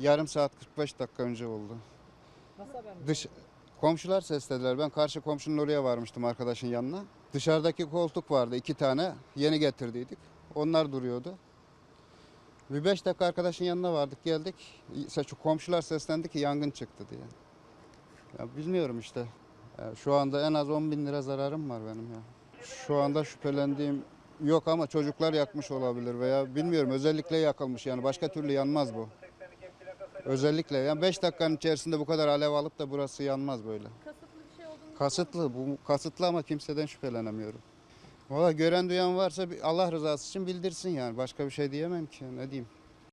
yarım saat 45 dakika önce oldu. Nasıl haber? Dış komşular seslediler. Ben karşı komşunun oraya varmıştım arkadaşın yanına. Dışarıdaki koltuk vardı iki tane. Yeni getirdiydik. Onlar duruyordu. Bir beş dakika arkadaşın yanına vardık geldik. Şu komşular seslendi ki yangın çıktı diye. Ya bilmiyorum işte. Ya şu anda en az 10 bin lira zararım var benim ya. Şu anda şüphelendiğim yok ama çocuklar yakmış olabilir veya bilmiyorum özellikle yakılmış yani başka türlü yanmaz bu. Özellikle yani 5 dakikanın içerisinde bu kadar alev alıp da burası yanmaz böyle. Kasıtlı bir şey olduğunu Kasıtlı bu kasıtlı ama kimseden şüphelenemiyorum. Valla gören duyan varsa bir Allah rızası için bildirsin yani başka bir şey diyemem ki ne diyeyim.